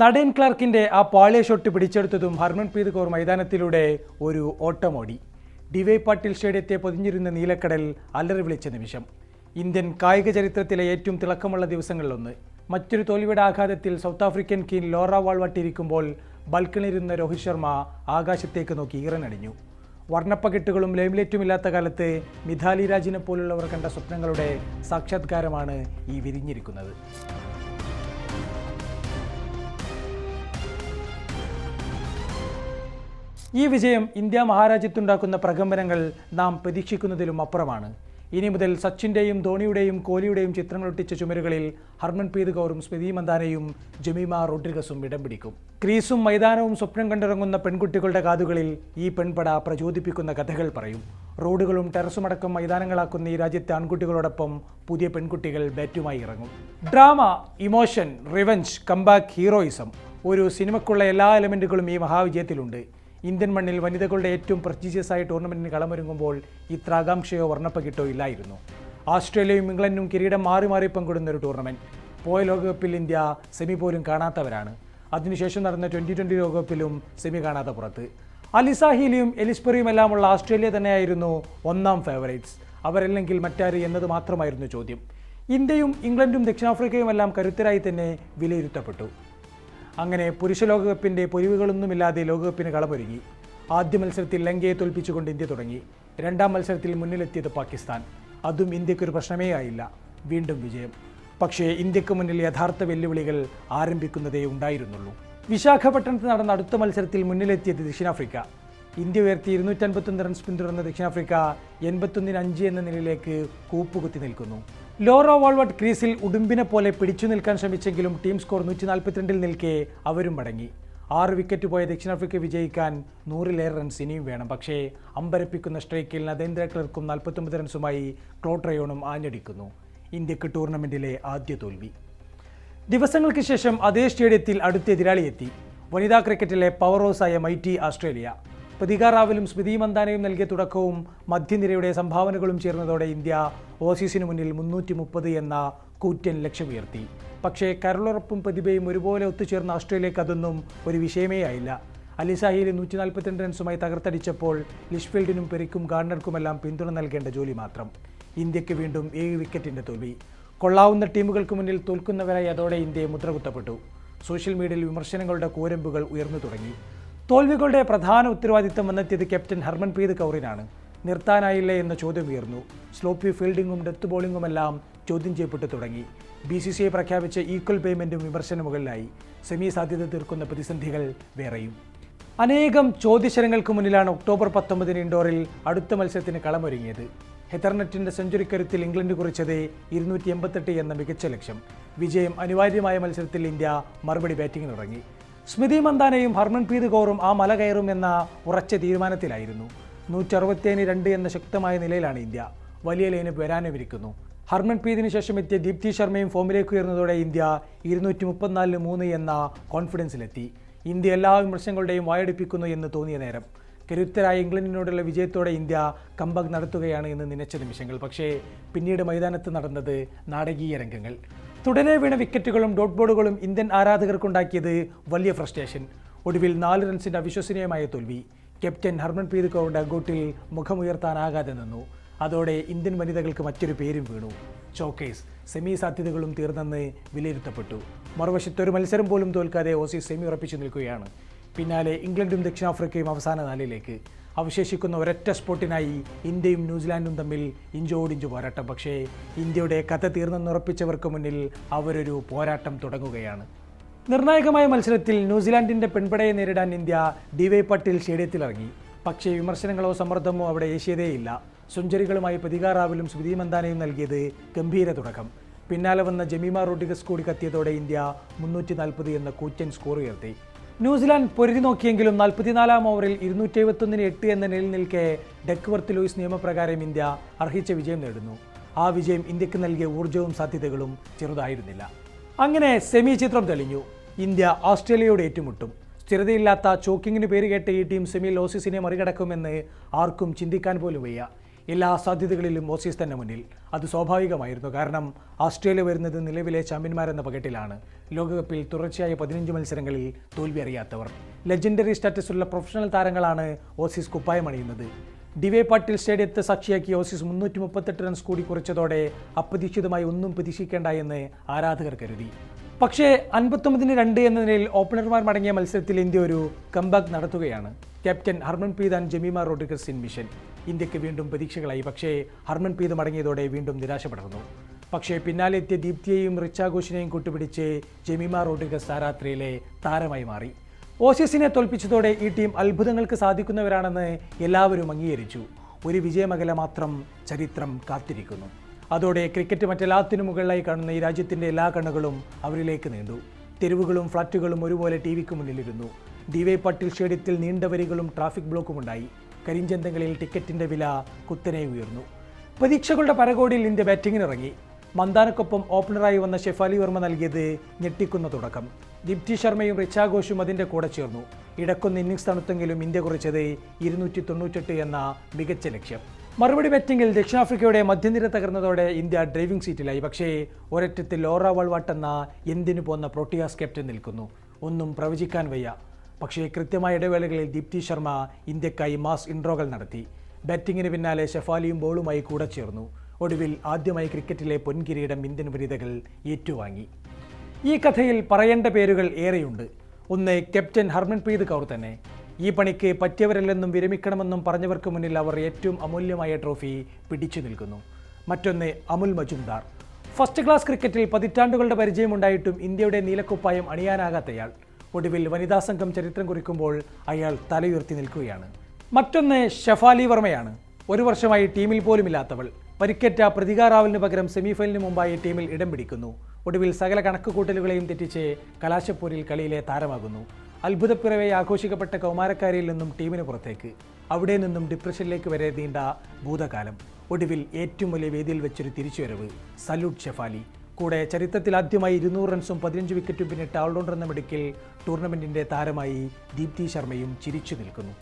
നടൻ ക്ലർക്കിന്റെ ആ പാളിയ ഷോട്ട് പിടിച്ചെടുത്തതും ഹർമൻപ്രീത് കൗർ മൈതാനത്തിലൂടെ ഒരു ഓട്ടമോടി. ഡിവൈ പാട്ടീൽ സ്റ്റേഡിയത്തെ പൊതിഞ്ഞിരുന്ന നീലക്കടൽ അലറി വിളിച്ച നിമിഷം. ഇന്ത്യൻ കായിക ചരിത്രത്തിലെ ഏറ്റവും തിളക്കമുള്ള ദിവസങ്ങളിലൊന്ന്. മറ്റൊരു തോൽവിയുടെ ആഘാതത്തിൽ സൗത്ത് ആഫ്രിക്കൻ കീൻ ലോറ വാൾവട്ടിരിക്കുമ്പോൾ ബൽക്കണിരുന്ന രോഹിത് ശർമ്മ ആകാശത്തേക്ക് നോക്കി ഈറനടിഞ്ഞു. വർണപ്പകിട്ടുകളും ഇല്ലാത്ത കാലത്ത് മിഥാലി രാജിനെ പോലുള്ളവർ കണ്ട സ്വപ്നങ്ങളുടെ സാക്ഷാത്കാരമാണ് ഈ വിരിഞ്ഞിരിക്കുന്നത്. ഈ വിജയം ഇന്ത്യ മഹാരാജ്യത്തുണ്ടാക്കുന്ന പ്രകമ്പനങ്ങൾ നാം പ്രതീക്ഷിക്കുന്നതിലും അപ്പുറമാണ്. ഇനി മുതൽ സച്ചിന്റെയും ധോണിയുടെയും കോഹ്ലിയുടെയും ചിത്രങ്ങൾ ഒട്ടിച്ച ചുമരുകളിൽ ഹർമൻപ്രീത് കൗറും സ്മൃതി മന്ദാനയും ജമീമ റോഡ്രിഗസും ഇടം പിടിക്കും. ക്രീസും മൈതാനവും സ്വപ്നം കണ്ടിറങ്ങുന്ന പെൺകുട്ടികളുടെ കാതുകളിൽ ഈ പെൺപട പ്രചോദിപ്പിക്കുന്ന കഥകൾ പറയും. റോഡുകളും ടെറസുമടക്കം മൈതാനങ്ങളാക്കുന്ന ഈ രാജ്യത്തെ ആൺകുട്ടികളോടൊപ്പം പുതിയ പെൺകുട്ടികൾ ബാറ്റുമായി ഇറങ്ങും. Drama emotion revenge comeback heroism. ഒരു സിനിമക്കുള്ള എല്ലാ എലമെന്റുകളും ഈ മഹാവിജയത്തിലുണ്ട്. ഇന്ത്യൻ മണ്ണിൽ വനിതകളുടെ ഏറ്റവും പ്രസ്റ്റീജിയസ് ആയ ടൂർണമെന്റിന് കളമൊരുങ്ങുമ്പോൾ ഇത്ര ആകാംക്ഷയോ വർണപ്പകിട്ടോ ഇല്ലായിരുന്നു. ഓസ്ട്രേലിയയും ഇംഗ്ലണ്ടും കിരീടം മാറി മാറി പങ്കിടുന്ന ഒരു ടൂർണമെന്റ്. പോയ ലോകകപ്പിൽ ഇന്ത്യ സെമി പോലും കാണാത്തവരാണ്. അതിനുശേഷം നടന്ന ട്വന്റി ട്വന്റി ലോകകപ്പിലും സെമി കാണാത്ത പുറത്ത്. അലിസാഹിലിയും എലിസ്പെറിയും എല്ലാമുള്ള ഓസ്ട്രേലിയ തന്നെയായിരുന്നു ഒന്നാം ഫേവറേറ്റ്സ് അവരല്ലെങ്കിൽ മറ്റാര് എന്നത് മാത്രമായിരുന്നു ചോദ്യം. ഇന്ത്യയും ഇംഗ്ലണ്ടും ദക്ഷിണാഫ്രിക്കയും എല്ലാം കരുത്തരായി തന്നെ വിലയിരുത്തപ്പെട്ടു. അങ്ങനെ പുരുഷ ലോകകപ്പിന്റെ പൊരിവുകളൊന്നുമില്ലാതെ ലോകകപ്പിന് കളമൊരുങ്ങി. ആദ്യ മത്സരത്തിൽ ലങ്കയെ തോൽപ്പിച്ചുകൊണ്ട് ഇന്ത്യ തുടങ്ങി. രണ്ടാം മത്സരത്തിൽ മുന്നിലെത്തിയത് പാകിസ്ഥാൻ. അതും ഇന്ത്യക്കൊരു പ്രശ്നമേ ആയില്ല. വീണ്ടും വിജയം. പക്ഷേ ഇന്ത്യയ്ക്ക് മുന്നിൽ യഥാർത്ഥ വെല്ലുവിളികൾ ആരംഭിക്കുന്നതേ ഉണ്ടായിരുന്നുള്ളൂ. വിശാഖപട്ടണത്ത് നടന്ന അടുത്ത മത്സരത്തിൽ മുന്നിലെത്തിയത് ദക്ഷിണാഫ്രിക്ക. ഇന്ത്യ ഉയർത്തി ഇരുന്നൂറ്റൻപത്തൊന്ന് റൺസ് പിന്തുടർന്ന ദക്ഷിണാഫ്രിക്ക എൺപത്തൊന്നിന് അഞ്ച് എന്ന നിലയിലേക്ക് കൂപ്പുകുത്തി നിൽക്കുന്നു. ലോറ വാൾവട്ട് ക്രീസിൽ ഉടുമ്പിനെ പോലെ പിടിച്ചു നിൽക്കാൻ ശ്രമിച്ചെങ്കിലും ടീം സ്കോർ നൂറ്റി നാൽപ്പത്തിരണ്ടിൽ നിൽക്കെ അവരും മടങ്ങി. ആറ് വിക്കറ്റ് പോയ ദക്ഷിണാഫ്രിക്ക വിജയിക്കാൻ നൂറിലേറെ റൺസ് ഇനിയും വേണം. പക്ഷേ അമ്പരപ്പിക്കുന്ന സ്ട്രൈക്കിൽ നദേന്ദ്ര ക്ലർക്കും നാൽപ്പത്തൊമ്പത് റൺസുമായി ക്ലോട്രയോണും ആഞ്ഞടിക്കുന്നു. ഇന്ത്യയ്ക്ക് ടൂർണമെന്റിലെ ആദ്യ തോൽവി. ദിവസങ്ങൾക്ക് ശേഷം അതേ സ്റ്റേഡിയത്തിൽ അടുത്ത എതിരാളിയെത്തി വനിതാ ക്രിക്കറ്റിലെ പവർ ഹൗസായ മൈറ്റി ഓസ്ട്രേലിയ പ്രതികാറാവലും സ്മൃതി മന്ദാനയും നൽകിയ തുടക്കവും മധ്യനിരയുടെ സംഭാവനകളും ചേർന്നതോടെ ഇന്ത്യ ഓസീസിന് മുന്നിൽ മുന്നൂറ്റി മുപ്പത് എന്ന കൂറ്റൻ ലക്ഷ്യമുയർത്തി. പക്ഷേ കരളുറപ്പും പ്രതിഭയും ഒരുപോലെ ഒത്തുചേർന്ന ഓസ്ട്രേലിയക്ക് അതൊന്നും ഒരു വിഷയമേ ആയില്ല. അലിസാഹിയിൽ നൂറ്റി നാൽപ്പത്തിരണ്ട് റൺസുമായി തകർത്തടിച്ചപ്പോൾ ലിഷ്ഫീൽഡിനും പെരിക്കും ഗാർണർക്കുമെല്ലാം പിന്തുണ നൽകേണ്ട ജോലി മാത്രം. ഇന്ത്യയ്ക്ക് വീണ്ടും ഏഴ് വിക്കറ്റിന്റെ തോൽവി. കൊള്ളാവുന്ന ടീമുകൾക്ക് മുന്നിൽ തോൽക്കുന്നവരായി അതോടെ ഇന്ത്യയെ മുദ്രകുത്തപ്പെട്ടു. സോഷ്യൽ മീഡിയയിൽ വിമർശനങ്ങളുടെ കോരമ്പുകൾ ഉയർന്നു തുടങ്ങി. തോൽവികളുടെ പ്രധാന ഉത്തരവാദിത്തം വന്നെത്തിയത് ക്യാപ്റ്റൻ ഹർമൻപ്രീത് കൗറിനാണ്. നിർത്താനായില്ലേ എന്ന ചോദ്യം ഉയർന്നു. സ്ലോപ്പി ഫീൽഡിങ്ങും ഡെത്ത് ബോളിങ്ങുമെല്ലാം ചോദ്യം ചെയ്യപ്പെട്ടു തുടങ്ങി. ബി സി സി ഐ പ്രഖ്യാപിച്ച ഈക്വൽ പേയ്മെന്റും വിമർശന മുകളിലായി. സെമി സാധ്യത തീർക്കുന്ന പ്രതിസന്ധികൾ വേറെയും. അനേകം ചോദ്യശരങ്ങൾക്ക് മുന്നിലാണ് ഒക്ടോബർ പത്തൊമ്പതിന് ഇൻഡോറിൽ അടുത്ത മത്സരത്തിന് കളമൊരുങ്ങിയത്. ഹെത്തർനെറ്റിന്റെ സെഞ്ചുറി കരുത്തിൽ ഇംഗ്ലണ്ട് കുറിച്ചത് ഇരുന്നൂറ്റി എൺപത്തെട്ട് എന്ന മികച്ച ലക്ഷ്യം. വിജയം അനിവാര്യമായ മത്സരത്തിൽ ഇന്ത്യ മറുപടി ബാറ്റിംഗ് തുടങ്ങി. സ്മൃതി മന്ദാനയും ഹർമൻപ്രീത് കൗറും ആ മല കയറും എന്ന ഉറച്ച തീരുമാനത്തിലായിരുന്നു. നൂറ്ററുപത്തേന് രണ്ട് എന്ന ശക്തമായ നിലയിലാണ് ഇന്ത്യ. വലിയ ലൈന് വരാനുമിരിക്കുന്നു ഹർമൻപ്രീതിന് ശേഷം എത്തിയ ദീപ്തി ശർമ്മയും ഫോമിലേക്ക് ഉയർന്നതോടെ ഇന്ത്യ ഇരുന്നൂറ്റി മുപ്പത്തിനാലിന് മൂന്ന് എന്ന കോൺഫിഡൻസിലെത്തി. ഇന്ത്യ എല്ലാ വിമർശങ്ങളുടെയും വായടിപ്പിക്കുന്നു എന്ന് തോന്നിയ നേരം. കരുത്തരായ ഇംഗ്ലണ്ടിനോടുള്ള വിജയത്തോടെ ഇന്ത്യ കമ്പക് നടത്തുകയാണ് എന്ന് നിനച്ച നിമിഷങ്ങൾ. പക്ഷേ പിന്നീട് മൈതാനത്ത് നടന്നത് നാടകീയ രംഗങ്ങൾ. തുടരെ വീണ വിക്കറ്റുകളും ഡോട്ട് ബോർഡുകളും ഇന്ത്യൻ ആരാധകർക്കുണ്ടാക്കിയത് വലിയ ഫ്രസ്ട്രേഷൻ. ഒടുവിൽ നാല് റൺസിന്റെ അവിശ്വസനീയമായ തോൽവി. ക്യാപ്റ്റൻ ഹർമൻപ്രീത് കൗറിന്റെ അഗോട്ടിൽ മുഖമുയർത്താനാകാതെ നിന്നു. അതോടെ ഇന്ത്യൻ വനിതകൾക്ക് മറ്റൊരു പേരും വീണു. ചോക്കേസ് സെമി സാധ്യതകളും തീർന്നെന്ന് വിലയിരുത്തപ്പെട്ടു. മറുവശത്ത് ഒരു മത്സരം പോലും തോൽക്കാതെ ഓസീസ് സെമി ഉറപ്പിച്ചു നിൽക്കുകയാണ്. പിന്നാലെ ഇംഗ്ലണ്ടും ദക്ഷിണാഫ്രിക്കയും അവസാന നാലിലേക്ക്. അവശേഷിക്കുന്ന ഒരൊറ്റ സ്പോട്ടിനായി ഇന്ത്യയും ന്യൂസിലാൻഡും തമ്മിൽ ഇഞ്ചോടിഞ്ചു പോരാട്ടം. പക്ഷേ ഇന്ത്യയുടെ കഥ തീർന്നെന്നുറപ്പിച്ചവർക്ക് മുന്നിൽ അവരൊരു പോരാട്ടം തുടങ്ങുകയാണ്. നിർണായകമായ മത്സരത്തിൽ ന്യൂസിലാൻഡിന്റെ പെൺപടയെ നേരിടാൻ ഇന്ത്യ ഡിവൈ പട്ടേൽ സ്റ്റേഡിയത്തിലിറങ്ങി. പക്ഷേ വിമർശനങ്ങളോ സമ്മർദ്ദമോ അവിടെ ഏഷ്യതേയില്ല സെഞ്ചുറികളുമായി പ്രതികാറാവിലും സ്മൃതി മന്ദാനയും നൽകിയത് ഗംഭീര തുടക്കം. പിന്നാലെ വന്ന ജമീമ റോഡിഗസ് കൂടി കത്തിയതോടെ ഇന്ത്യ മുന്നൂറ്റി നാൽപ്പത് എന്ന കൂറ്റൻ സ്കോർ ഉയർത്തി. ന്യൂസിലാൻഡ് പൊരുതി നോക്കിയെങ്കിലും നാൽപ്പത്തിനാലാം ഓവറിൽ ഇരുന്നൂറ്റി എഴുപത്തൊന്നിന് എട്ട് എന്ന നിലയിൽ നിൽക്കെ ഡെക്വർത്ത് ലൂയിസ് നിയമപ്രകാരം ഇന്ത്യ അർഹിച്ച വിജയം നേടുന്നു. ആ വിജയം ഇന്ത്യയ്ക്ക് നൽകിയ ഊർജവും സാധ്യതകളും ചെറുതായിരുന്നില്ല. അങ്ങനെ സെമി ചിത്രം തെളിഞ്ഞു. ഇന്ത്യ ഓസ്ട്രേലിയയോട് ഏറ്റുമുട്ടും. സ്ഥിരതയില്ലാത്ത ചോക്കിങ്ങിന് പേര് കേട്ട ഈ ടീം സെമി ലോസിസിനെ മറികടക്കുമെന്ന് ആർക്കും ചിന്തിക്കാൻ പോലും വയ്യ. എല്ലാ സാധ്യതകളിലും ഓസീസ് തന്നെ മുന്നിൽ. അത് സ്വാഭാവികമായിരുന്നു. കാരണം ഓസ്ട്രേലിയ വരുന്നത് നിലവിലെ ചാമ്പ്യന്മാരെന്ന പകട്ടിലാണ്. ലോകകപ്പിൽ തുടർച്ചയായ പതിനഞ്ച് മത്സരങ്ങളിൽ തോൽവി അറിയാത്തവർ. ലെജൻഡറി സ്റ്റാറ്റസുള്ള പ്രൊഫഷണൽ താരങ്ങളാണ് ഓസീസ് കുപ്പായമണിയുന്നത് ഡിവേ പാട്ടീൽ സ്റ്റേഡിയത്തെ സാക്ഷിയാക്കി ഓസീസ് മുന്നൂറ്റി മുപ്പത്തെട്ട് റൺസ് കൂടി കുറച്ചതോടെ അപ്രതീക്ഷിതമായി ഒന്നും പ്രതീക്ഷിക്കേണ്ട എന്ന് ആരാധകർ കരുതി. പക്ഷേ അൻപത്തൊമ്പതിന് രണ്ട് എന്ന നിലയിൽ ഓപ്പണർമാർ മടങ്ങിയ മത്സരത്തിൽ ഇന്ത്യ ഒരു കംബാക്ക് നടത്തുകയാണ്. Captain Harmanpreet and Jemimah Rodrigues in mission. ഇന്ത്യയ്ക്ക് വീണ്ടും പ്രതീക്ഷകളായി. പക്ഷേ ഹർമൻപ്രീത് മടങ്ങിയതോടെ വീണ്ടും നിരാശ പടർന്നു പക്ഷേ പിന്നാലെ എത്തിയ ദീപ്തിയെയും റിച്ചാഘോഷിനെയും കൂട്ടുപിടിച്ച് ജമീമ റോഡ്രിഗസ് ആ രാത്രിയിലെ താരമായി മാറി. ഓസീസിനെ തോൽപ്പിച്ചതോടെ ഈ ടീം അത്ഭുതങ്ങൾക്ക് സാധിക്കുന്നവരാണെന്ന് എല്ലാവരും അംഗീകരിച്ചു. ഒരു വിജയമകല മാത്രം ചരിത്രം കാത്തിരിക്കുന്നു. അതോടെ ക്രിക്കറ്റ് മറ്റെല്ലാത്തിനു മുകളിലായി കാണുന്ന ഈ രാജ്യത്തിന്റെ എല്ലാ കണ്ണുകളും അവരിലേക്ക് നീണ്ടു. തെരുവുകളും ഫ്ളാറ്റുകളും ഒരുപോലെ ടി വിക്ക് മുന്നിലിരുന്നു. ഡി വൈ പട്ടിൽ സ്റ്റേഡിയത്തിൽ നീണ്ട വരികളും ട്രാഫിക് ബ്ലോക്കുമുണ്ടായി. കരിഞ്ചന്തങ്ങളിൽ ടിക്കറ്റിന്റെ വില കുത്തനെ ഉയർന്നു. പ്രതീക്ഷകളുടെ പരകോടിയിൽ ഇന്ത്യ ബാറ്റിങ്ങിനിറങ്ങി. മന്ദാനക്കൊപ്പം ഓപ്പണറായി വന്ന ഷെഫാലി വർമ്മ നൽകിയത് ഞെട്ടിക്കുന്ന തുടക്കം. ദീപ്തി ശർമ്മയും റിച്ചാഘോഷും അതിന്റെ കൂടെ ചേർന്നു. ഇടക്കുന്ന ഇന്നിംഗ്സ് തണുത്തെങ്കിലും ഇന്ത്യ കുറിച്ചത് ഇരുന്നൂറ്റി തൊണ്ണൂറ്റെട്ട് എന്ന മികച്ച ലക്ഷ്യം. മറുപടി ബാറ്റിംഗിൽ ദക്ഷിണാഫ്രിക്കയുടെ മധ്യനിര തകർന്നതോടെ ഇന്ത്യ ഡ്രൈവിംഗ് സീറ്റിലായി. പക്ഷേ ഒരറ്റത്തിൽ ലോറ വൾവാട്ടെന്ന എന്തിനു പോന്ന പ്രോട്ടിയാസ് ക്യാപ്റ്റൻ നിൽക്കുന്നു. ഒന്നും പ്രവചിക്കാൻ വയ്യ. പക്ഷേ കൃത്യമായ ഇടവേളകളിൽ ദീപ്തി ശർമ്മ ഇന്ത്യക്കായി മാസ് ഇൻട്രോകൾ നടത്തി. ബാറ്റിങ്ങിന് പിന്നാലെ ഷെഫാലിയും ബോളുമായി കൂടെ ചേർന്നു. ഒടുവിൽ ആദ്യമായി ക്രിക്കറ്റിലെ പൊൻകിരീടം ഇന്ത്യൻ വനിതകൾ ഏറ്റുവാങ്ങി. ഈ കഥയിൽ പറയേണ്ട പേരുകൾ ഏറെയുണ്ട്. ഒന്ന് ക്യാപ്റ്റൻ ഹർമൻപ്രീത് കൗർ തന്നെ. ഈ പണിക്ക് പറ്റിയവരല്ലെന്നും വിരമിക്കണമെന്നും പറഞ്ഞവർക്ക് മുന്നിൽ അവർ ഏറ്റവും അമൂല്യമായ ട്രോഫി പിടിച്ചു നിൽക്കുന്നു. മറ്റൊന്ന് അമുൽ മജുംദാർ. ഫസ്റ്റ് ക്ലാസ് ക്രിക്കറ്റിൽ പതിറ്റാണ്ടുകളുടെ പരിചയമുണ്ടായിട്ടും ഇന്ത്യയുടെ നീലക്കുപ്പായം അണിയാനാകാത്തയാൾ. ഒടുവിൽ വനിതാ സംഘം ചരിത്രം കുറിക്കുമ്പോൾ അയാൾ തലയുയർത്തി നിൽക്കുകയാണ്. മറ്റൊന്ന് ഷെഫാലി വർമ്മയാണ്. ഒരു വർഷമായി ടീമിൽ പോലും ഇല്ലാത്തവൾ പരിക്കേറ്റ പ്രതികാറാവലിന് പകരം സെമിഫൈനലിന് മുമ്പായി ടീമിൽ ഇടം പിടിക്കുന്നു. ഒടുവിൽ സകല കണക്കുകൂട്ടലുകളെയും തെറ്റിച്ച് കലാശപ്പൂരിൽ കളിയിലെ താരമാകുന്നു. അത്ഭുതപ്പിറവെ ആഘോഷിക്കപ്പെട്ട കൗമാരക്കാരിൽ നിന്നും ടീമിന് പുറത്തേക്ക്. അവിടെ നിന്നും ഡിപ്രഷനിലേക്ക് വരെ നീണ്ട ഭൂതകാലം. ഒടുവിൽ ഏറ്റവും വലിയ വേദിയിൽ വെച്ചൊരു തിരിച്ചുവരവ്. സല്യൂട്ട് ഷെഫാലി. കൂടെ ചരിത്രത്തിൽ ആദ്യമായി ഇരുന്നൂറ് റൺസും പതിനഞ്ച് വിക്കറ്റും പിന്നിട്ട് ഓൾറൗണ്ടർ എന്ന മിടുക്കിൽ ടൂർണമെന്റിന്റെ താരമായി ദീപ്തി ശർമ്മയും ചിരിച്ചു നിൽക്കുന്നു.